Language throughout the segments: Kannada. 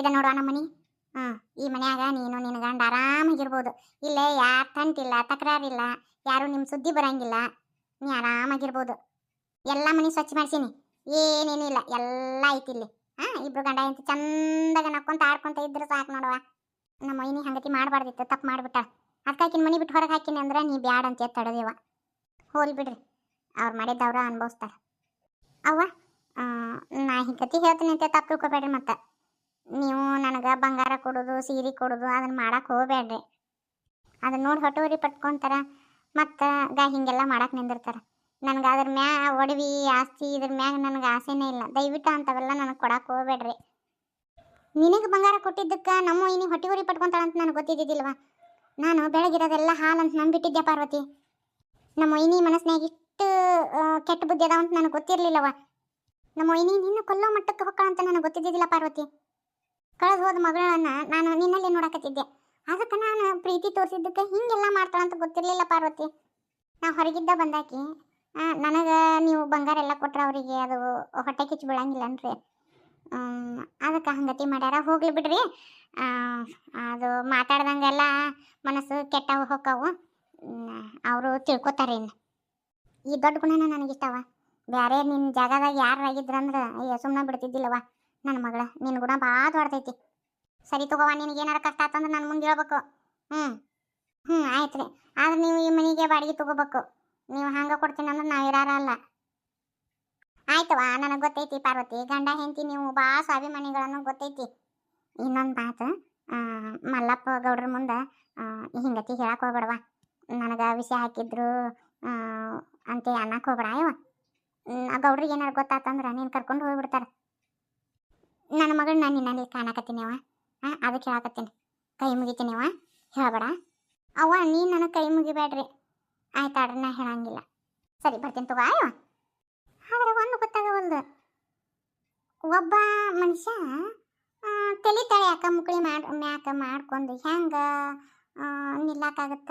ಇದ ನೋಡುವ ನಮ್ಮ ಮನಿ ಈ ಮನ್ಯಾಗ ನೀನು ನಿನ್ನ ಗಂಡ ಆರಾಮಾಗಿರ್ಬೋದು. ಇಲ್ಲೇ ಯಾರ ತಂಟಿಲ್ಲ ತಕರಾರಿಲ್ಲ ಯಾರು ನಿಮ್ಮ ಸುದ್ದಿ ಬರಂಗಿಲ್ಲ ನೀ ಆರಾಮಾಗಿರ್ಬೋದು. ಎಲ್ಲ ಮನಿ ಸ್ವಚ್ಛ ಮಾಡ್ಸೀನಿ. ಏನೇನು ಇಲ್ಲ ಎಲ್ಲ ಐತಿ ಇಲ್ಲಿ. ಹಾ ಇಬ್ರು ಗಂಡ ಎಂತ ಚಂದಾಗ ನಕ್ಕೊಂತ ಆಡ್ಕೊಂತ ಇದ್ರೆ ಸಾಕು ನೋಡುವ ನಮ್ಮ ಮೈನಿ ಹಂಗತಿ ಮಾಡಬಾರ್ದಿತ್ತು ತಪ್ಪು ಮಾಡ್ಬಿಟ್ಟ. ಅದಕ್ಕಾಕಿನ ಮನಿ ಬಿಟ್ಟು ಹೊರಗೆ ಹಾಕಿನಿ ಅಂದ್ರೆ ನೀ ಬ್ಯಾಡ ಅಂತ ತಡೆದೇವ ಹೋಲ್ ಬಿಡ್ರಿ ಅವ್ರು ಮಾಡಿದ್ದವ್ರ ಅನ್ಭವಿಸ್ತಾರ. ಅವ್ವ ಆ, ನಾ ಹಿಂಗತಿ ಹೇಳ್ತೀನಿ ಅಂತ ತಪ್ಪು ತಿಳ್ಕೊಬೇಡ್ರಿ ಮತ್ತೆ. ನೀವು ನನಗೆ ಬಂಗಾರ ಕೊಡೋದು, ಸೀರೆ ಕೊಡೋದು ಅದನ್ನ ಮಾಡಕ್ಕೆ ಹೋಗ್ಬೇಡ್ರಿ ಅದನ್ನ ನೋಡಿ ಹೊಟ್ಟೋರಿ ಪಟ್ಕೊಂತಾರ, ಮತ್ತು ಗಾ ಹಿಂಗೆಲ್ಲ ಮಾಡಕ್ಕೆ ನಿಂದಿರ್ತಾರ. ನನಗೆ ಅದ್ರ ಮ್ಯಾ ಒಡವಿ, ಆಸ್ತಿ ಇದ್ರ ಮ್ಯಾಗ ನನಗೆ ಆಸೆನೇ ಇಲ್ಲ. ದಯವಿಟ್ಟು ಅಂತವೆಲ್ಲ ನನಗೆ ಕೊಡಕ್ಕೆ ಹೋಗ್ಬೇಡ್ರಿ ನಿನಗೆ ಬಂಗಾರ ಕೊಟ್ಟಿದ್ದಕ್ಕೆ ನಮ್ಮ ಇನಿ ಹೊಟ್ಟೆ ಉರಿ ಅಂತ ನನಗೆ ಗೊತ್ತಿದ್ದಿದ್ದಿಲ್ವ? ನಾನು ಬೆಳಗಿರೋದೆಲ್ಲ ಹಾಲು ಅಂತ ನಂಬಿಟ್ಟಿದ್ದೆ ಪಾರ್ವತಿ? ನಮ್ಮ ಒಯ್ನಿ ಮನಸ್ಸಿನಾಗ ಇಷ್ಟು ಕೆಟ್ಟ ಬುದ್ಧಿ ಅದಾವ ಅಂತ ನನಗೆ ಗೊತ್ತಿರಲಿಲ್ಲವ ನಮ್ಮ ಒಯ್ನಿ ನಿನ್ನ ಕೊಲ್ಲೋ ಮಟ್ಟಕ್ಕೆ ಹೊಕ್ಕ ಅಂತ ನನಗೆ ಗೊತ್ತಿದ್ದಿದ್ದಿಲ್ಲ ಪಾರ್ವತಿ. ಕಳೆದು ಹೋದ ಮಗಳನ್ನ ನಾನು ನಿನ್ನಲ್ಲಿ ನೋಡಕತ್ತಿದ್ದೆ. ಅದಕ್ಕೆ ನಾನು ಪ್ರೀತಿ ತೋರಿಸಿದ್ದಕ್ಕೆ ಹಿಂಗೆಲ್ಲ ಮಾಡ್ತಾಳ ಅಂತ ಗೊತ್ತಿರಲಿಲ್ಲ ಪಾರ್ವತಿ. ನಾ ಹೊರಗಿದ್ದ ಬಂದಾಕಿ ನನಗೆ ನೀವು ಬಂಗಾರ ಎಲ್ಲ ಕೊಟ್ರೆ ಅವರಿಗೆ ಅದು ಹೊಟ್ಟೆ ಕಿಚ್ಚು ಬೀಳಂಗಿಲ್ಲನ್ರಿ. ಅದಕ್ಕೆ ಹಂಗತಿ ಮಾಡ್ಯಾರ, ಹೋಗ್ಲಿ ಬಿಡ್ರಿ. ಅದು ಮಾತಾಡ್ದಂಗೆಲ್ಲ ಮನಸ್ಸು ಕೆಟ್ಟವು ಹೊಕ್ಕವು. ಅವರು ತಿಳ್ಕೊತಾರೆ ಇನ್ನು. ಈ ದೊಡ್ಡ ಗುಣನ ನನಗಿಷ್ಟವ ಬೇರೆ ನಿನ್ನ ಜಾಗದಾಗ ಯಾರು ಆಗಿದ್ರಂದ್ರೆ ಅಯ್ಯ ಸುಮ್ಮನೆ ಬಿಡ್ತಿದ್ದಿಲ್ಲವ ನನ್ನ ಮಗಳ, ನಿನ್ ಗುಣ ಭಾಳ ದೊಡ್ಡದೈತಿ. ಸರಿ ತಗೋವ ನಿನಗೆ ಏನಾರ ಕಷ್ಟ ಆತಂದ್ರೆ ನನ್ನ ಮುಂದೆ ಹೇಳ್ಬೇಕು. ಹ್ಞೂ ಹ್ಞೂ ಆಯ್ತು ರೀ. ಆದ್ರೆ ನೀವು ಈ ಮನೆಗೆ ಬಾಡಿಗೆ ತಗೋಬೇಕು. ನೀವು ಹಂಗೆ ಕೊಡ್ತೀನಿ ಅಂದ್ರೆ ನಾವು ಇರಾರ ಅಲ್ಲ. ಆಯ್ತವ ನನಗೆ ಗೊತ್ತೈತಿ ಪಾರ್ವತಿ, ಗಂಡ, ಹೆಂಡತಿ, ನೀವು ಭಾಳ ಸ್ವಾಭಿಮಾನಿಗಳನ್ನು ಗೊತ್ತೈತಿ. ಇನ್ನೊಂದು ಮಾತು ಮಲ್ಲಪ್ಪ ಗೌಡ್ರ ಮುಂದೆ ಹಿಂಗತಿ ಹೇಳಕ್ಕೆ ಹೋಗ್ಬೇಡವ ನನಗೆ ವಿಷಯ ಹಾಕಿದ್ರು ಅಂತ ಅನ್ನಕ್ಕೆ ಹೋಗ್ಬೇಡ ಅಯ್ಯವ ಗೌಡ್ರಿಗೆ ಏನಾರು ಗೊತ್ತಾತಂದ್ರೆ ನೀನು ಕರ್ಕೊಂಡು ಹೋಗ್ಬಿಡ್ತಾರೆ. ನನ್ನ ಮಗಳು ನಾನು ನಿನ್ನಲ್ಲಿ ಕಾಣಕತ್ತೀನಿ ಅವ ಅದಕ್ಕೆ ಹೇಳಕತ್ತೀನಿ. ಕೈ ಮುಗಿತೀನಿವ ಹೇಳಬೇಡ. ಅವ್ವ, ನೀನು ನನಗೆ ಕೈ ಮುಗಿಬೇಡ್ರಿ. ಆಯ್ತಾಡ್ರಿ ನಾ ಹೇಳಂಗಿಲ್ಲ. ಸರಿ, ಬರ್ತೀನಿ ತಗೋ ಅಯ್ಯವ ಆದ್ರೆ ಒಂದು ಗೊತ್ತಾಗವಲ್ದು ಒಬ್ಬ ಮನುಷ್ಯ ತಲೆ ತಲೆ ಯಾಕ ಮುಕ್ಳಿ ಮಾಡ್, ಮ್ಯಾಕ ಮಾಡ್ಕೊಂಡು ಹೆಂಗೆ ನಿಲ್ಲಕ್ಕಾಗತ್ತ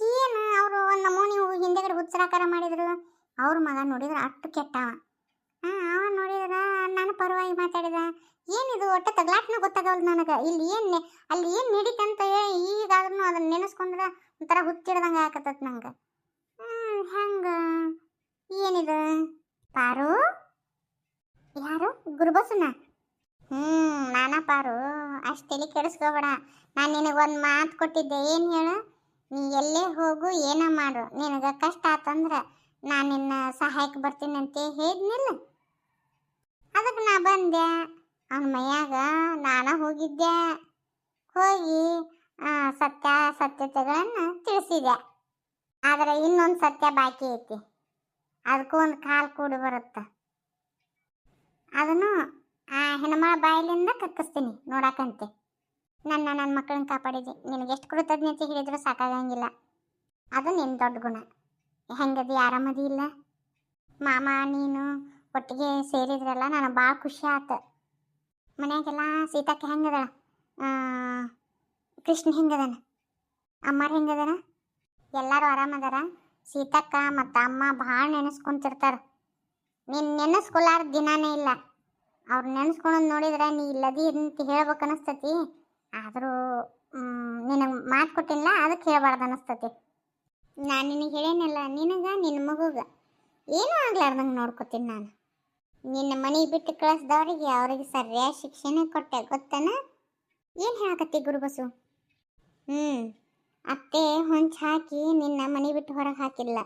ಏನು ಅವರು ಒಂದು ನಮೂನಿ ಹಿಂದೆಗಡೆ ಹುಚ್ಚರಾಕಾರ ಮಾಡಿದ್ರು? ಅವ್ರ ಮಗ ನೋಡಿದ್ರೆ ಅಷ್ಟು ಕೆಟ್ಟವ ಅವ ನೋಡಿದ ನಾನು ಪರವಾಗಿ ಮಾತಾಡಿದ. ಏನಿದು ಒಟ್ಟು ತಗ್ಲಾಟ್ನ ಗೊತ್ತಾಗವಲ್ದು ನನಗೆ? ಇಲ್ಲಿ ಏನು ಅಲ್ಲಿ ಏನು ನಡೀತಂತ ಈಗಾದ್ರೂ ಅದನ್ನ ನೆನೆಸ್ಕೊಂಡ್ರೆ ಒಂಥರ ಹುಚ್ಚಿಡ್ದಂಗೆ ಆಕತ್ತತ್ ನಂಗೆ. ಹ್ಞೂ ಹೆಂಗೆ? ಏನಿದು? ಪಾರು? ಯಾರು? ಗುರುಬಸನ ಹ್ಞೂ ನಾನ ಪಾರು. ಅಷ್ಟು ತಲೆ ಕೆಡಿಸ್ಕೋಬೇಡ. ನಾನು ನಿನಗೊಂದು ಮಾತು ಕೊಟ್ಟಿದ್ದೆ. ಏನು ಹೇಳು? ನೀ ಎಲ್ಲೇ ಹೋಗು, ಏನ ಮಾಡು. ನಿನಗೆ ಕಷ್ಟ ಆತಂದ್ರೆ ನಾನು ನಿನ್ನ ಸಹಾಯಕ್ಕೆ ಬರ್ತೀನಿ ಹೇಳಿದ್ನಿಲ್ಲ ಅದಕ್ಕೆ ನಾ ಬಂದೆ. ಅವನ ಮೈಯಾಗ ನಾನ ಹೋಗಿದ್ದೆ. ಹೋಗಿ ಸತ್ಯ, ಸತ್ಯತೆಗಳನ್ನು ತಿಳಿಸಿದೆ. ಆದರೆ ಇನ್ನೊಂದು ಸತ್ಯ ಬಾಕಿ ಐತಿ. ಅದಕ್ಕೂ ಒಂದು ಕಾಲು ಕೂಡಿ ಬರುತ್ತೆ. ಅದನ್ನು, ಆ, ಹೆಣ್ಮಳ ಬಾಯಿಲಿಂದ ಕಕ್ಕಿಸ್ತೀನಿ ನೋಡಕ್ಕಂತೆ ನನ್ನ ನನ್ನ ಮಕ್ಕಳನ್ನ ಕಾಪಾಡಿದೆ ನಿನಗೆ ಎಷ್ಟು ಕೃತಜ್ಞತೆ ಹೇಳಿದ್ರು ಸಾಕಾಗಂಗಿಲ್ಲ. ಅದು ನಿನ್ನ ದೊಡ್ಡ ಗುಣ. ಹೆಂಗದಿ ಆರಾಮದಿ ಇಲ್ಲ? ಮಾಮ, ನೀನು ಒಟ್ಟಿಗೆ ಸೇರಿದ್ರಲ್ಲ ನನಗೆ ಭಾಳ ಖುಷಿ ಆತು. ಮನೆಯಾಗೆಲ್ಲ ಸೀತಾಕ್ಕೆ ಹೆಂಗದ ಕೃಷ್ಣ ಹೆಂಗದನ? ಅಮ್ಮಾರು ಹೆಂಗದನ? ಎಲ್ಲರೂ ಆರಾಮದಾರ ಸೀತಕ್ಕ ಮತ್ತು ಅಮ್ಮ ಭಾಳ ನೆನೆಸ್ಕೊಂತಿರ್ತಾರೆ. ನೀನು ನೆನೆಸ್ಕೊಲಾರ ದಿನಾನೇ ಇಲ್ಲ. ಅವ್ರು ನೆನೆಸ್ಕೊಳೋದು ನೋಡಿದ್ರೆ ನೀ ಇಲ್ಲದಿ ಅಂತ ಹೇಳ್ಬೇಕು ಅನಿಸ್ತತಿ. ಆದರೂ ನಿನಗೆ ಮಾತು ಕೊಟ್ಟಿಲ್ಲ ಅದಕ್ಕೆ ಹೇಳ್ಬಾರ್ದು ಅನಿಸ್ತತಿ. ನಾನು ನಿನಗೆ ಹೇಳೇನಲ್ಲ ನಿನಗೆ ನಿನ್ನ ಮಗುಗೆ. ಏನೂ ಆಗ್ಲಾರ್ದಂಗೆ ನೋಡ್ಕೊತೀನಿ ನಾನು. ನಿನ್ನ ಮನೆ ಬಿಟ್ಟು ಕಳಿಸ್ದವ್ರಿಗೆ ಅವ್ರಿಗೆ ಸರಿಯಾದ ಶಿಕ್ಷಣ ಕೊಟ್ಟೆ, ಗೊತ್ತನ? ಏನು ಹೇಳಕತ್ತಿ ಗುರುಬಸು? ಹ್ಞೂ ಅತ್ತೆ ಹೊಂಚ ಹಾಕಿ ನಿನ್ನ ಮನೆ ಬಿಟ್ಟು ಹೊರಗೆ ಹಾಕಿಲ್ಲ.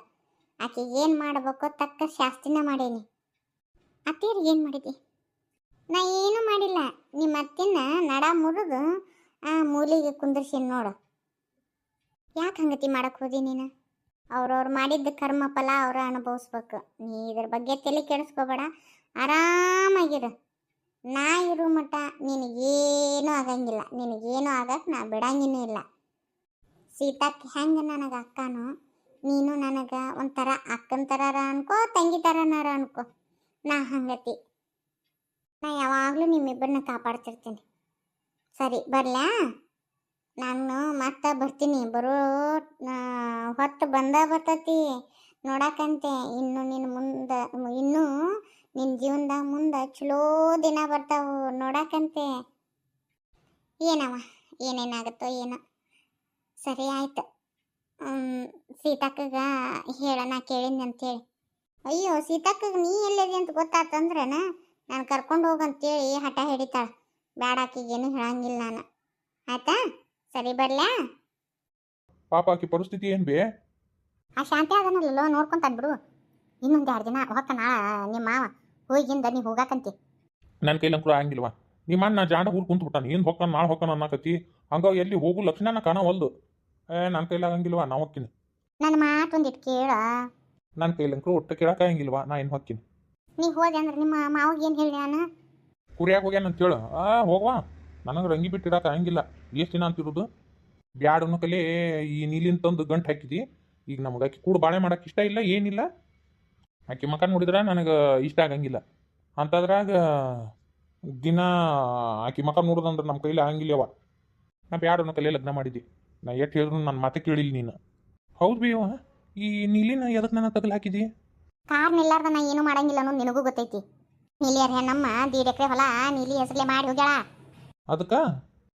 ಆಕೆ ಏನು ಮಾಡಬೇಕೋ ತಕ್ಕ ಶಾಸ್ತಿನ ಮಾಡೇನಿ. ಅತ್ತೆಯವ್ರಿಗೆ ಏನು ಮಾಡಿದೆ? ನಾ ಏನು ಮಾಡಿಲ್ಲ. ನಿಮ್ಮ ಅತ್ತಿನ ನಡ ಮುರಿದು ಆ ಮೂಲಿಗೆ ಕುಂದರ್ಸಿ ನೋಡು. ಯಾಕೆ ಹಂಗತಿ ಮಾಡಕ್ಕೆ ಹೋದಿ ನೀನು? ಅವ್ರವ್ರು ಮಾಡಿದ್ದ ಕರ್ಮ ಫಲ ಅವ್ರು ಅನುಭವಿಸ್ಬೇಕು. ನೀ ಇದ್ರ ಬಗ್ಗೆ ತಲೆ ಕೆಡಿಸ್ಕೋಬೇಡ. ಆರಾಮಾಗಿರು. ನಾ ಇರೋ ಮಟ್ಟ ನಿನಗೇನು ಆಗಂಗಿಲ್ಲ. ನಿನಗೇನು ಆಗಕ್ಕೆ ನಾ ಬಿಡಂಗಿನೂ ಇಲ್ಲ. ಸೀತಾಕ್ಕೆ ಹೆಂಗೆ ನನಗೆ ಅಕ್ಕನೋ, ನೀನು ನನಗೆ ಒಂಥರ ಅಕ್ಕನ ಥರ ಅನ್ಕೋ, ತಂಗಿ ಥರನಾರ ಅನ್ಕೋ. ನಾ ಹಂಗತಿ. ನಾ ಯಾವಾಗಲೂ ನಿಮ್ಮಿಬ್ಬರನ್ನ ಕಾಪಾಡ್ತಿರ್ತೀನಿ. ಸರಿ, ಬರಲಾ? ನಾನು ಮತ್ತೆ ಬರ್ತೀನಿ. ಬರೋ ಹೊತ್ತು ಬಂದ ಬರ್ತತಿ. ನೋಡಕ್ಕಂತೆ ಇನ್ನು ನಿನ್ನ ಮುಂದೆ, ಇನ್ನೂ ನಿನ್ನ ಜೀವನದಾಗ ಮುಂದೆ ಚಲೋ ದಿನ ಬರ್ತಾವು ನೋಡಾಕಂತೆ. ಏನವ ಏನೇನಾಗುತ್ತೋ ಏನೋ. ಸರಿ ಆಯ್ತು. ಸೀತಕ್ಕಗ ಹೇಳೋಣ ಕೇಳಿದ್ನಿ ಅಂತೇಳಿ. ಅಯ್ಯೋ ಸೀತಕ್ಕಗ ನೀ ಎಲ್ಲಿದೆ ಅಂತ ಗೊತ್ತಾತಂದ್ರನ? ನಾನು ಕರ್ಕೊಂಡು ಹೋಗಂತೇಳಿ ಹಠ ಹಿಡಿತಾಳೆ. ಬ್ಯಾಡಾಕಿಗೇನು ಹೇಳಂಗಿಲ್ಲ ನಾನು. ಆಯ್ತಾ? ಸರಿ ಬರ್ಲಾ? ಪಾಪ ಆಕಿ ಪರಿಸ್ಥಿತಿ ಏನು ಬೇ? ಆ ಶಾಂತಿ ಅದನ್ನಲ್ಲೋ ನೋಡ್ಕೊಂತ ಬಿಡು. ಇನ್ನೊಂದು ಎರಡು ದಿನ ಹೋಗ್ತಾನ ನಿಮ್ಮ ಮಾವ. ಹೋಗಿಂದ ನೀ ಹೋಗಾಕಂತಿ. ನನ್ನ ಕೈಲಿ ಆಗಂಗಿಲ್ಲವಾ ಆಗಂಗಿಲ್ವಾ? ನಿಮ್ಮ ಅಣ್ಣ ಜಾಂಡ ಊರು ಕುಂತು ಬಿಟ್ಟಾನ. ಏನು ಹೊಕ್ಕನ ನಾಳೆ ಹೊಕ್ಕನ ಅನ್ನಕತ್ತಿ? ಹಂಗ ಎಲ್ಲಿ ಹೋಗು ಲಕ್ಷಣನ ಕಾಣವಲ್ದು ಏ ನನ್ನ ಕೈಲಿ ಆಗಂಗಿಲ್ವಾ? ನಾ ಹೊಕ್ಕಿನಿ. ನನ್ನ ಮಾತು ಒಂದಿಟ್ಟು ಕೇಳ. ನನ್ನ ಕೈಲಿ ಅಂಕರು ಒಟ್ಟು ಕೇಳಕ ಆಗಿಲ್ವಾ ನಾ ಏನು ಹೊಕ್ಕಿನಿ. ನೀ ಹೋದೆ ಅಂದ್ರೆ ನಿಮ್ಮ ಮಾವಿಗೆ ಏನು ಹೇಳಿ ನಾನು ಕುರಿಯಾಗ ಹೋಗ್ಯಾನ ಅಂತೇಳು ಆ ಹೋಗ್ವಾ. ನನಗೆ ರಂಗಿ ಬಿಟ್ಟು ಇಡಕ್ಕೆ ಆಗಂಗಿಲ್ಲ. ಎಷ್ಟು ದಿನ ಅಂತಿರೋದು ಬ್ಯಾಡನ್ನು ಕಲೆ ಈ ನೀಲಿನ ತಂದು ಗಂಟು ಹಾಕಿದಿ. ಈಗ ನಮ್ಗೆ ಆಕಿ ಕೂಡ ಬಾಳೆ ಮಾಡಕ್ಕೆ ಇಷ್ಟ ಇಲ್ಲ ಏನಿಲ್ಲ. ಆಕಿ ಮಕ ನೋಡಿದ್ರೆ ನನಗೆ ಇಷ್ಟ ಆಗಂಗಿಲ್ಲ. ಅಂಥದ್ರಾಗ ದಿನ ಆಕೆ ಮಕ್ಕ ನೋಡ್ದಂದ್ರೆ ನಮ್ಮ ಕೈಲಿ ಆಗಂಗಿಲ್ಲವ ನಾ ಬ್ಯಾಡನ ಕಲೆ ಲಗ್ನ ಮಾಡಿದ್ದಿ. ನಾ ಎಷ್ಟು ಹೇಳಿದ್ರು ನನ್ನ ಮಾತೆ ಕೇಳಿಲ್ಲ ನೀನು. ಹೌದು ಬಿ ಈ ನೀಲಿನ ಎದಕ್ಕೆ ನನ್ನ ತಗಲು ಹಾಕಿದಿ? ಕಾರ್ ನಿಲ್ಲಾರ್ದ ನಾ ಏನು ಮಾಡಂಗಿಲ್ಲ ಅನ್ನೋದು ನಿನಗೂ ಗೊತ್ತೈತಿ. ನೀಲಿಯರ್ ಹೆಣ್ಣಮ್ಮ ದೀಡ್ ಎಕರೆ ಹೊಲ ನೀಲಿ ಹೆಸರಲ್ಲೇ ಮಾಡಿ ಹೋಗ್ಯಾಳ. ಅದಕ್ಕೆ?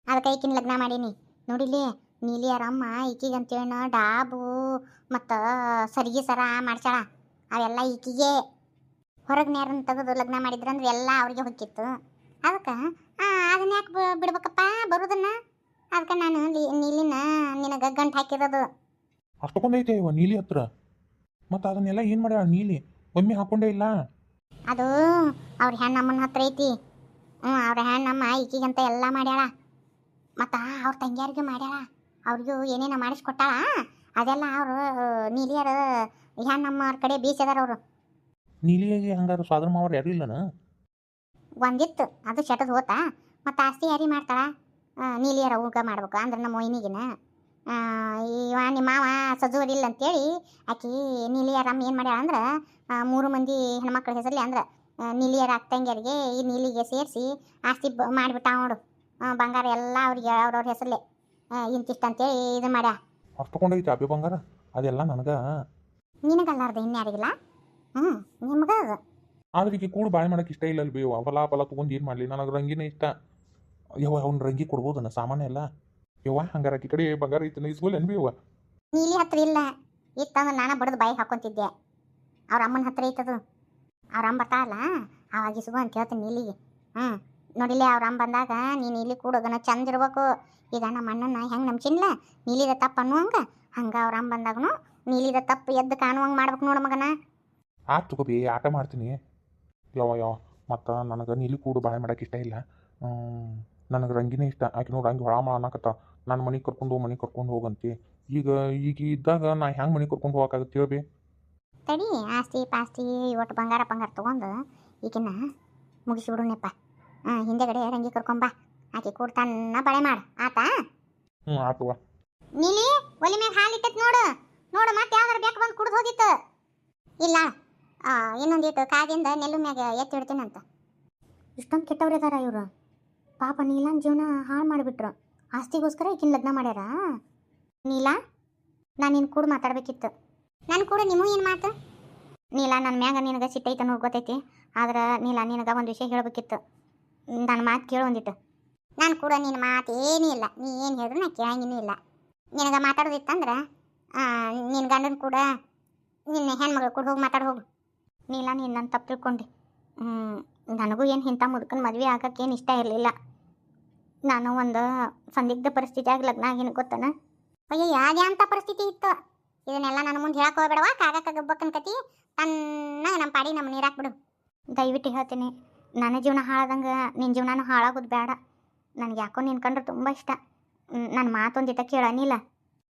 ಅದಕ್ಕೆ ಈಕಿನ ಲಗ್ನ ಮಾಡೀನಿ. ನೋಡಿಲಿ ನೀಲಿಯರ ಅಮ್ಮ ಈಕಿಗಂತೇಳಿ ಡಾಬು ಮತ್ತು ಸರಿಗೆ ಸರ ಮಾಡ್ಸ್ಯಾಳ. ಅವೆಲ್ಲ ಈಕಿಗೆ ಹೊರಗೆ ನೇರನ್ನು ತೆಗೆದು ಲಗ್ನ ಮಾಡಿದ್ರಂದ್ರೆ ಎಲ್ಲ ಅವ್ರಿಗೆ ಹೊಕ್ಕಿತ್ತು ಅದಕ್ಕೆ ಅದನ್ನ ಯಾಕೆ ಬಿಡ್ಬೇಕಪ್ಪ ಬರೋದನ್ನ? ಅದಕ್ಕೆ ನಾನು ನೀಲಿನ ನಿನಗೆ ಗಂಟು ಹಾಕಿರೋದು. ಅಷ್ಟಕೊಂಡೈತೆ ಇವ ನೀಲಿ ಹತ್ರ. ಮತ್ತು ಅದನ್ನೆಲ್ಲ ಏನು ಮಾಡ್ಯಾಳ ನೀಲಿ? ಒಮ್ಮೆ ಹಾಕೊಂಡೇ ಇಲ್ಲ? ಅದು ಅವ್ರ ಹೆಣ್ಣಮ್ಮನ ಹತ್ರ ಐತಿ. ಹ್ಞೂ ಅವ್ರ ಹೆಣ್ಣಮ್ಮ ಈಕಿಗಂತ ಎಲ್ಲ ಮಾಡ್ಯಾಳ. ಮತ್ತು ಅವ್ರ ತಂಗಿಯರಿಗೆ ಮಾಡ್ಯಾಳ. ಅವ್ರಿಗೂ ಏನೇನೋ ಮಾಡಿಸ್ಕೊಟ್ಟಾಳ. ಅದೆಲ್ಲ ಅವರು ನೀಲಿಯರ ಹೆಣ್ಣಮ್ಮವ್ರ ಕಡೆ ಬೀಸದಾರ ಅವರು. ನೀಲಿಗೆ ಹಂಗಾರ ಸ್ವಾದ್ರ ಮಾವರ್ ಯಾರು ಇಲ್ಲನ? ಒಂದಿತ್ತು ಅದು ಶಟದ್ ಹೋತಾ? ಮತ್ತು ಆಸ್ತಿ ಯಾರಿ ಮಾಡ್ತಾಳ? ನೀಲಿಯರ ಊಗ ಮಾಡ್ಬೇಕು ಅಂದ್ರೆ ನಮ್ಮ ಮೊಯ್ನಿಗಿನ ಇವ ನಿಮ್ಮ ಮಾವ ಸಜುವರಿಲ್ಲ ಅಂತೇಳಿ ಆಕಿ ನೀಲಿಯರ ಅಮ್ಮ ಏನು ಮಾಡ್ಯಾಳ ಅಂದ್ರೆ ಮೂರು ಮಂದಿ ಹೆಣ್ಮಕ್ಳ ಹೆಸರಲ್ಲಿ ಅಂದ್ರೆ ನೀಲಿಯರ ಅಕ್ಕಂಗಿಯರಿಗೆ ಈ ನೀಲಿಗೆ ಸೇರಿಸಿ ಆಸ್ತಿ ಬ ಮಾಡಿಬಿಟ್ಟ ನೋಡು. ಬಂಗಾರ ಎಲ್ಲ ಅವ್ರಿಗೆ ಅವ್ರವ್ರ ಹೆಸರಲ್ಲೇ ಇಂತಿಷ್ಟು ಅಂತೇಳಿ ಇದು ಮಾಡ್ಯ. ಅಷ್ಟು ಬಂಗಾರ? ಅದೆಲ್ಲ ನನಗೆ ನಿನಗಲ್ಲಾರ್ದ ಇನ್ಯಾರಿಗಿಲ್ಲ ಹ್ಞೂ ನಿಮ್ಗೆ ಅದು ಆದ್ರೆ ಕೂಡ ಬಾಳೆ ಮಾಡಕ್ಕೆ ಇಷ್ಟ ಇಲ್ಲ ಅಲ್ಬಿ ಅವಲ ಫಲ ತೊಗೊಂಡು ಏನು ಮಾಡಲಿ? ನನಗೆ ರಂಗಿನೇ ಇಷ್ಟ. ಯವ್ವ ಅವ್ನ ರಂಗಿ ಕೊಡ್ಬೋದನ್ನ ಸಾಮಾನ್ಯ ಅಲ್ಲ. ಯವ್ವ ಹಂಗಾರ ಆಕಿ ಕಡೆ ಬಂಗಾರ ಐತನ ಇಸ್ಬೋಲ್ ಅನ್ಬಿ ಯವ್ವ ನೀಲಿ ಹತ್ರ ಇಲ್ಲ. ಇತ್ತಂದ್ರೆ ನಾನು ಬಡದು ಬಾಯಿಗೆ ಹಾಕೊಂತಿದ್ದೆ. ಅವ್ರ ಅಮ್ಮನ ಹತ್ರ ಐತದು. ಅವ್ರ ಅಮ್ಮ ಬರ್ತಾಳಲ್ಲ? ಅವಾಗ ಸುಗು ಅಂತ ಹೇಳ್ತೀನಿ ನೀಲಿಗೆ ಹ್ಞೂ ನೋಡಿಲ್ಲ ಅವ್ರ ಅಮ್ಮ ಬಂದಾಗ ನೀ ಇಲ್ಲಿ ಕೂಡೋದನ್ನ ಚಂದ ಇರ್ಬೇಕು. ಈಗ ನಮ್ಮ ಅಣ್ಣನ ಹೆಂಗೆ ನಂಬ್ಸಿನ್ಲ? ನೀಲಿದ ತಪ್ಪು ಅನ್ನುವಂಗ ಹಂಗೆ ಅವ್ರ ಅಮ್ಮ ಬಂದಾಗನು ನೀಲಿದ ತಪ್ಪು ಎದ್ದು ಕಾಣುವಂಗೆ ಮಾಡ್ಬೇಕು ನೋಡು ಮಗನ. ಆತು ತಗೋಬಿ ಆಟ ಮಾಡ್ತೀನಿ. ಯಾವ ಯಾವ ಮತ್ತು ನನಗೆ ನೀಲಿ ಕೂಡು ಬಾಳೆ ಮಾಡೋಕೆ ಇಷ್ಟ ಇಲ್ಲ. ನನಗೆ ರಂಗಿನೇ ಇಷ್ಟ. ಆಕೆ ನೋಡಿ ಹಂಗೆ ಹೊಳ ಮಾಡ ನನ್ನ ನಾನು ಮನೆಗೆ ಕರ್ಕೊಂಡು ಮನೆಗೆ ಕರ್ಕೊಂಡು ಹೋಗಂತಿ. ಈಗ ಈಗ ಇದ್ದಾಗ ನಾ ಹೆಂಗೆ ಮನೆಗೆ ಕರ್ಕೊಂಡು ಹೋಗಕ್ಕಾಗತ್ತೆ ಹೇಳ್ಬಿ ತಡಿ ಆಸ್ತಿ ಪಾಸ್ತಿ ಒಟ್ಟು ಬಂಗಾರ ಬಂಗಾರ ತೊಗೊಂಡು ಈಗಿನ ಮುಗಿಸಿಬಿಡುನಪ್ಪ ಹಾಂ ಹಿಂದೆಗಡೆ ರಂಗಿ ಕರ್ಕೊಂಬಾ ಆಕೆ ಕೂಡ್ತಾನ ಬಳೆ ಮಾಡು. ಆತಾ? ಹ್ಞೂ ಆತುವ ನೀಲಿ ಒಲಿ ಮ್ಯಾಗ ಹಾಲು ಇಟ್ಟತ್ ನೋಡು. ನೋಡು, ಮತ್ತೆ ಯಾವ್ದಾರ ಬೇಕು ಬಂದು ಕುಡ್ದು ಹೋಗಿತ್ತು. ಇಲ್ಲ. ಇನ್ನೊಂದಿತ್ತು, ಕಾದಿಂದ ನೆಲ್ಲು ಮ್ಯಾಗ ಎತ್ತಿ ಇಡ್ತೀನಂತ ಇಷ್ಟೊಂದು ಕೆಟ್ಟವ್ರು ಇದಾರ ಇವರು. ಪಾಪ ನೀಲಾನ್ ಜೀವನ ಹಾಳು ಮಾಡಿಬಿಟ್ರು. ಆಸ್ತಿಗೋಸ್ಕರ ಈಕಿನ ಲಗ್ನ ಮಾಡ್ಯಾರ. ನೀಲಾ, ನಾನು ನಿನ್ನ ಕೂಡ ಮಾತಾಡ್ಬೇಕಿತ್ತು. ನಾನು ಕೂಡ ನಿಮಗೂ ಏನು ಮಾತು? ನೀಲಾ ನನ್ನ ಮ್ಯಾಗ ನಿನಗೆ ಸಿಟ್ಟೈತೆ ನೋಡಿ ಗೊತ್ತೈತಿ. ಆದ್ರೆ ನೀಲಾ, ನಿನಗೆ ಒಂದು ವಿಷಯ ಹೇಳಬೇಕಿತ್ತು. ನನ್ನ ಮಾತು ಕೇಳು ನಾನು ಕೂಡ ನಿನ್ನ ಮಾತು ಏನೂ ಇಲ್ಲ ನೀ ಏನು ಹೇಳಿದ್ರು ನಾ ಕೇಳಂಗಿನೂ ಇಲ್ಲ. ನಿನಗೆ ಮಾತಾಡೋದಿತ್ತಂದ್ರೆ ನಿನ್ನ ಗಂಡನ ಕೂಡ ನಿನ್ನ ಹೆಣ್ಮಗಳು ಕೂಡ ಹೋಗಿ ಮಾತಾಡಿ ಹೋಗು. ನೀಲ, ನೀನು ನನ್ನ ತಪ್ಪು ತಿಳ್ಕೊಂಡೆ. ನನಗೂ ಏನು ಇಂಥ ಮುದುಕನ ಮದುವೆ ಏನು ಇಷ್ಟ ಇರಲಿಲ್ಲ. ನಾನು ಒಂದು ಸಂದಿಗ್ಧ ಪರಿಸ್ಥಿತಿಯಾಗಿ ಲಗ್ನ ಆಗಿನ ಗೊತ್ತನ? ಅಯ್ಯೋ ಯಾವ ಅಂಥ ಪರಿಸ್ಥಿತಿ ಇತ್ತು. ಇದನ್ನೆಲ್ಲ ನನ್ನ ಮುಂದೆ ಹೇಳಕ್ಕೆ ಹೋಗ್ಬೇಡವಾ? ಕಾಗಕ್ಕ ಗಬ್ಬಕ್ಕನ ಕತಿ? ತನ್ನ ನಮ್ಮ ಪಾಡಿ ನಮ್ಮ ನೀರು ಬಿಡು ದಯವಿಟ್ಟು ಹೇಳ್ತೀನಿ. ನನ್ನ ಜೀವನ ಹಾಳಾದಂಗೆ ನಿನ್ನ ಜೀವನನೂ ಹಾಳಾಗೋದು ಬೇಡ ನನಗೆ ಯಾಕೋ ನಿನ್ನ ಕಂಡ್ರೆ ತುಂಬ ಇಷ್ಟ. ನನ್ನ ಮಾತೊಂದಿಟ ಕೇಳನಿಲ್ಲ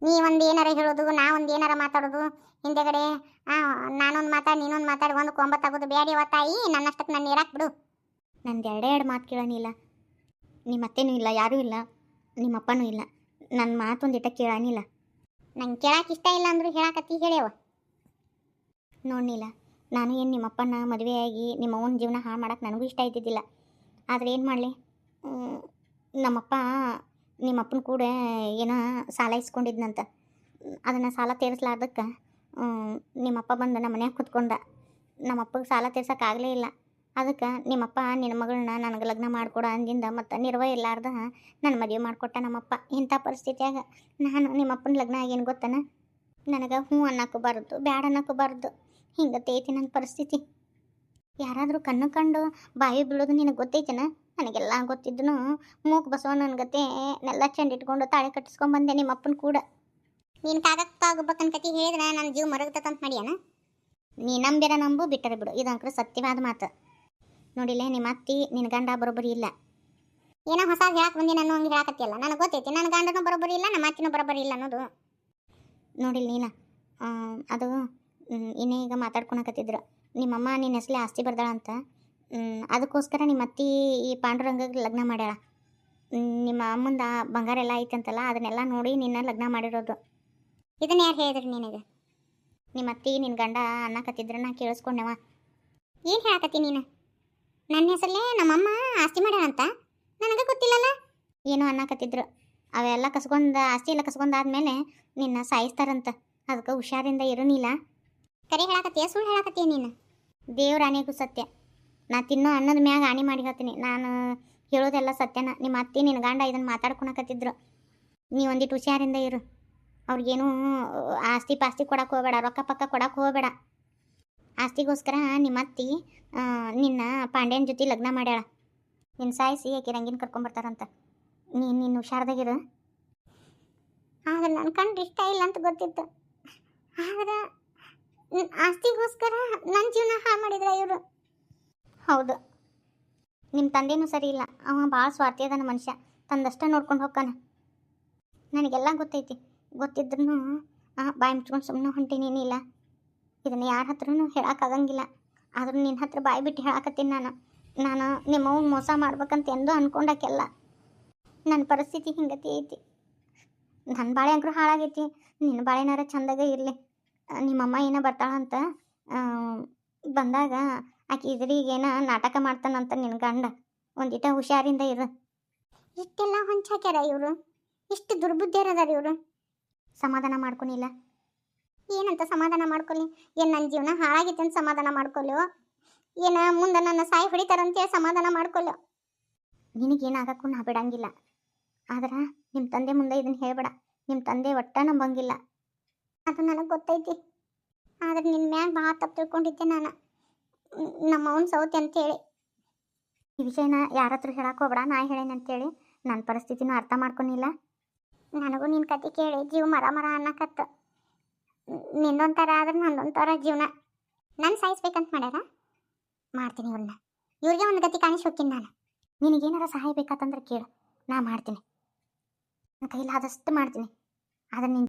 ನೀ ಒಂದು ಏನಾರ ಹೇಳೋದು ನಾ ಒಂದು ಏನಾರ ಮಾತಾಡೋದು ಹಿಂದೆಗಡೆ ನಾನೊಂದು ಮಾತಾಡಿ ನೀನೊಂದು ಮಾತಾಡಿ ಒಂದು ಕೊಂಬತ್ತಾಗೋದು ಬೇಡ ತಾಯಿ ನನ್ನಷ್ಟಕ್ಕೆ ನಾನು ನೀರಾಕ್ ಬಿಡು. ನಂದು ಎರಡೇ ಎರಡು ಮಾತು ಕೇಳೋನಿಲ್ಲ ನಿಮ್ಮ ಅತ್ತೆನೂ ಇಲ್ಲ ಯಾರೂ ಇಲ್ಲ ನಿಮ್ಮ ಅಪ್ಪನೂ ಇಲ್ಲ. ನನ್ನ ಮಾತೊಂದಿಟ ಕೇಳನಿಲ್ಲ ನಂಗೆ ಕೇಳಕ್ಕೆ ಇಷ್ಟ ಇಲ್ಲ ಅಂದ್ರು ಹೇಳಕತ್ತಿ ಹೇಳ್ಯವ. ನೋಡ್ನಿಲ್ಲ ನಾನು ಏನು ನಿಮ್ಮ ಅಪ್ಪನ ಮದುವೆಯಾಗಿ ನಿಮ್ಮ ಅವನ ಜೀವನ ಹಾಳು ಮಾಡೋಕ್ಕೆ ನನಗೂ ಇಷ್ಟ ಇದ್ದಿದ್ದಿಲ್ಲ. ಆದರೆ ಏನು ಮಾಡಲಿ? ನಮ್ಮಪ್ಪ ನಿಮ್ಮಪ್ಪನ ಕೂಡ ಏನೋ ಸಾಲ ಇಸ್ಕೊಂಡಿದ್ನಂತ. ಅದನ್ನು ಸಾಲ ತೀರಿಸ್ಲಾರ್ದಕ್ಕೆ ನಿಮ್ಮಪ್ಪ ಬಂದು ನಮ್ಮ ಮನ್ಯಾಗ ಕುತ್ಕೊಂಡ. ನಮ್ಮಪ್ಪಗೆ ಸಾಲ ತೀರ್ಸೋಕ್ಕಾಗಲೇ ಇಲ್ಲ. ಅದಕ್ಕೆ ನಿಮ್ಮಪ್ಪ ನಿನ್ನ ಮಗಳನ್ನ ನನಗೆ ಲಗ್ನ ಮಾಡಿಕೊಡ ಅಂದಿಂದ ಮತ್ತು ನಿರ್ವ ಇಲ್ಲಾರ್ದ ನನ್ನ ಮದುವೆ ಮಾಡಿಕೊಟ್ಟ ನಮ್ಮಪ್ಪ. ಇಂಥ ಪರಿಸ್ಥಿತಿಯಾಗ ನಾನು ನಿಮ್ಮಪ್ಪನ ಲಗ್ನ ಆಗೇನು ಗೊತ್ತನ? ನನಗೆ ಹ್ಞೂ ಅನ್ನಕ್ಕೂ ಬಾರದು, ಬ್ಯಾಡ ಅನ್ನಕ್ಕೂ ಬಾರದು. ಹಿಂಗತ್ತೈತಿ ನನ್ನ ಪರಿಸ್ಥಿತಿ. ಯಾರಾದರೂ ಕಣ್ಣು ಕಂಡು ಬಾಯಿ ಬೀಳೋದು ನಿನಗೆ ಗೊತ್ತೈತೇನ? ನನಗೆಲ್ಲ ಗೊತ್ತಿದ್ದನು ಮೂಕ್ ಬಸವಣ್ಣನ ಗತೆ ನೆಲ್ಲ ಚೆಂಡು ಇಟ್ಕೊಂಡು ತಾಳೆ ಕಟ್ಟಿಸ್ಕೊಂಡ್ ಬಂದೆ ನಿಮ್ಮಪ್ಪನ ಕೂಡ. ನೀನು ಕಾಗಕ್ಕಾಗಬೇಕನ್ ಕತಿ ಹೇಳಿದ್ರೆ ನನ್ನ ಜೀವ ಮರಗತ್ತಂತ ಮಾಡ್ಯಾನ? ನೀ ನಂಬಿರ ನಂಬು ಬಿಟ್ಟರೆ ಬಿಡು ಇದಂಕ್ರ ಸತ್ಯವಾದ ಮಾತು. ನೋಡಿಲ್ಲ ನಿಮ್ಮ ಅತ್ತಿ ನಿನ್ನ ಗಂಡ ಬರೋಬ್ಬರಿ ಇಲ್ಲ. ಏನೋ ಹೊಸ ಯಾಕೆ ಬಂದಿ ನಾನು ಹಂಗೆ ಹೇಳಕತ್ತಿಲ್ಲ ನನಗೆ ಗೊತ್ತೈತಿ ನನ್ನ ಗಂಡನೂ ಬರೋಬ್ಬರಿ ಇಲ್ಲ ನಮ್ಮ ಅತ್ತಿನೂ ಬರೋಬ್ಬರಿ ಇಲ್ಲ ಅನ್ನೋದು. ನೋಡಿಲ್ಲ ನೀನ ಅದು ಇನ್ನೇ ಈಗ ಮಾತಾಡ್ಕೊಳಕತ್ತಿದ್ರು ನಿಮ್ಮಮ್ಮ ನಿನ್ನ ಹೆಸಲಿ ಆಸ್ತಿ ಬರ್ದಾಳ ಅಂತ ಅದಕ್ಕೋಸ್ಕರ ನಿಮ್ಮ ಅತ್ತಿ ಈ ಪಾಂಡುರಂಗಗೆ ಲಗ್ನ ಮಾಡ್ಯಾಳ. ನಿಮ್ಮ ಅಮ್ಮಂದ ಬಂಗಾರ ಎಲ್ಲ ಐತಂತಲ್ಲ, ಅದನ್ನೆಲ್ಲ ನೋಡಿ ನಿನ್ನ ಲಗ್ನ ಮಾಡಿರೋದು. ಇದನ್ನ ಯಾರು ಹೇಳಿದ್ರಿ ನಿನಗೆ? ನಿಮ್ಮ ಅತ್ತಿ ನಿನ್ನ ಗಂಡ ಅನ್ನಕತ್ತಿದ್ರೆ ನಾ ಕೇಳಿಸ್ಕೊಂಡೆವ. ಏನು ಹೇಳಕತ್ತಿ ನೀನು? ನನ್ನ ಹೆಸರಲ್ಲೇ ನಮ್ಮಮ್ಮ ಆಸ್ತಿ ಮಾಡ್ಯಾಳಂತ? ನನಗೆ ಗೊತ್ತಿಲ್ಲಲ್ಲ? ಏನೋ ಅನ್ನಕತ್ತಿದ್ರು ಅವೆಲ್ಲ ಕಸ್ಕೊಂಡ, ಆಸ್ತಿ ಎಲ್ಲ ಕಸ್ಕೊಂಡಾದ್ಮೇಲೆ ನಿನ್ನ ಸಾಯಿಸ್ತಾರಂತ. ಅದಕ್ಕೆ ಹುಷಾರಿಂದ ಇರೋನಿಲ್ಲ ಕರೆ ಹೇಳಕತ್ತಿಯ, ಸುಳ್ಳು ಹೇಳಕತ್ತೀಯ ನೀನು? ದೇವ್ರ ಆಣೆಗೂ ಸತ್ಯ. ನಾ ತಿನ್ನೋ ಅನ್ನದ ಮ್ಯಾಗ ಆಣಿ ಮಾಡಿ ಹೇಳ್ತೀನಿ. ನಾನು ಹೇಳೋದೆಲ್ಲ ಸತ್ಯನ. ನಿಮ್ಮ ಅತ್ತಿ ನಿನ್ನ ಗಂಡ ಇದನ್ನು ಮಾತಾಡ್ಕೊಳಕತ್ತಿದ್ರು. ನೀ ಒಂದಿಟ್ಟು ಹುಷಾರಿಂದ ಇರು. ಅವ್ರಿಗೇನು ಆಸ್ತಿ ಪಾಸ್ತಿ ಕೊಡಕ್ಕೆ ಹೋಗಬೇಡ, ರೊಕ್ಕ ಪಕ್ಕ ಕೊಡಕ್ಕೆ ಹೋಗಬೇಡ. ಆಸ್ತಿಗೋಸ್ಕರ ನಿಮ್ಮ ಅತ್ತಿ ನಿನ್ನ ಪಾಂಡ್ಯನ ಜೊತೆ ಲಗ್ನ ಮಾಡ್ಯಾಳ. ನಿನ್ನ ಸಾಯಿಸಿ ಆಕೆ ರಂಗಿನ ಕರ್ಕೊಂಬರ್ತಾರಂತ ನೀನು ನಿನ್ನ ಹುಷಾರ್ದಾಗಿರು ಆದ್ರೆ ನನ್ನ ಕಂಡು ಇಷ್ಟ ಇಲ್ಲ ಅಂತ ಗೊತ್ತಿತ್ತು. ಆದ್ರೆ, ಆಸ್ತಿಗೋಸ್ಕರ ನನ್ನ ಜೀವನ ಹಾಳು ಮಾಡಿದ್ರ ಇವರು. ಹೌದು. ನಿಮ್ಮ ತಂದೆನೂ ಸರಿ ಇಲ್ಲ. ಅವ ಭಾಳ ಸ್ವಾರ್ಥಿ ಅದಾನ ಮನುಷ್ಯ. ತಂದಷ್ಟ ನೋಡ್ಕೊಂಡು ಹೋಗ್ಕಾನ ನನಗೆಲ್ಲ ಗೊತ್ತೈತಿ. ಗೊತ್ತಿದ್ರೂ ಬಾಯಿ ಮುಚ್ಕೊಂಡು ಸುಮ್ಮನೆ ಹೊಂಟೀನೇನಿಲ್ಲ ಇದನ್ನು ಯಾರ ಹತ್ರನೂ ಹೇಳೋಕ್ಕಾಗಂಗಿಲ್ಲ ಆದರೂ ನಿನ್ನ ಹತ್ರ ಬಾಯಿ ಬಿಟ್ಟು ಹೇಳಕತ್ತೀನಿ ನಾನು. ನಾನು ನಿಮ್ಮವ್ವ ಮೋಸ ಮಾಡ್ಬೇಕಂತ ಎಂದೂ ಅನ್ಕೊಂಡಾಕೆಲ್ಲ ನನ್ನ ಪರಿಸ್ಥಿತಿ ಹಿಂಗತಿ ಐತಿ. ನನ್ನ ಬಾಳೆ ಅಂಕರು ಹಾಳಾಗೈತಿ. ನಿನ್ನ ಬಾಳೆನಾರ ಚಂದಾಗ ಇರಲಿ. ನಿಮ್ಮಮ್ಮ ಏನೋ ಬರ್ತಾಳಂತ ಬಂದಾಗ ಆಕೆ ಇದ್ರಿಗೇನ ನಾಟಕ ಮಾಡ್ತಾನಂತ ನಿನ್ನ ಗಂಡ. ಒಂದಿಟ ಹುಷಾರಿಂದ ಇರು. ಇಷ್ಟೆಲ್ಲ ಹೊಂಚಾಕ್ಯಾರ ಇವರು? ಇಷ್ಟು ದುರ್ಬುದ್ಧಿಯರ್ ಅದಾರ ಇವರು? ಸಮಾಧಾನ ಮಾಡ್ಕೊನಿಲ್ಲ. ಏನಂತ ಸಮಾಧಾನ ಮಾಡ್ಕೊಲಿ? ಏನು ನನ್ನ ಜೀವನ ಹಾಳಾಗಿತ್ತು ಅಂತ ಸಮಾಧಾನ ಮಾಡ್ಕೊಲು? ಏನ ಮುಂದೆ ನನ್ನ ಸಾಯಿ ಹೊಡಿತಾರಂತೇಳಿ ಸಮಾಧಾನ ಮಾಡ್ಕೊಲು? ನಿನಗೇನಾಗಕ್ಕೂ ನಾ ಬಿಡಂಗಿಲ್ಲ. ಆದ್ರೆ ನಿಮ್ಮ ತಂದೆ ಮುಂದೆ ಇದನ್ನ ಹೇಳ್ಬೇಡ. ನಿಮ್ಮ ತಂದೆ ಒಟ್ಟ ನಂಬಂಗಿಲ್ಲ. ಅದು ನನಗೆ ಗೊತ್ತೈತಿ. ಆದ್ರೆ ನಿನ್ನ ಮ್ಯಾಗ ಭಾಳ ತಪ್ಪು ತಿಳ್ಕೊಂಡಿದ್ದೆ ನಾನು. ನಮ್ಮ ಅವನ ಸೌತಿ ಅಂತೇಳಿ. ಈ ವಿಷಯನ ಯಾರ ಹತ್ರ ಹೇಳಕ್ಕೆ ಹೋಗ್ಬೇಡ ನಾ ಹೇಳೇನೆ ಅಂತೇಳಿ. ನನ್ನ ಪರಿಸ್ಥಿತಿನೂ ಅರ್ಥ ಮಾಡ್ಕೊನಿಲ್ಲ. ನನಗೂ ನಿನ್ನ ಕತೆ ಕೇಳಿ, ಜೀವ ಮರ ಮರ ಅನ್ನಕತ್ತ. ನಿನ್ನೊಂಥರ ಆದ್ರೆ ನಂದೊಂಥರ ಜೀವನ. ನನ್ನ ಸಾಯಿಸ್ಬೇಕಂತ ಮಾಡ್ಯಾರ? ಮಾಡ್ತೀನಿ ಇವ್ರನ್ನ ಇವ್ರಿಗೆ ಒಂದು ಗತಿ ಕಾಣಿಸಿ ಹೋಗ್ತೀನಿ ನಾನು. ನಿನಗೇನಾರ ಸಹಾಯ ಬೇಕಾತಂದ್ರೆ ಕೇಳು. ನಾ ಮಾಡ್ತೀನಿ. ನನ್ನ ಕೈಲಾದಷ್ಟು ಮಾಡ್ತೀನಿ. ಆದ್ರೆ ನಿನ್ನ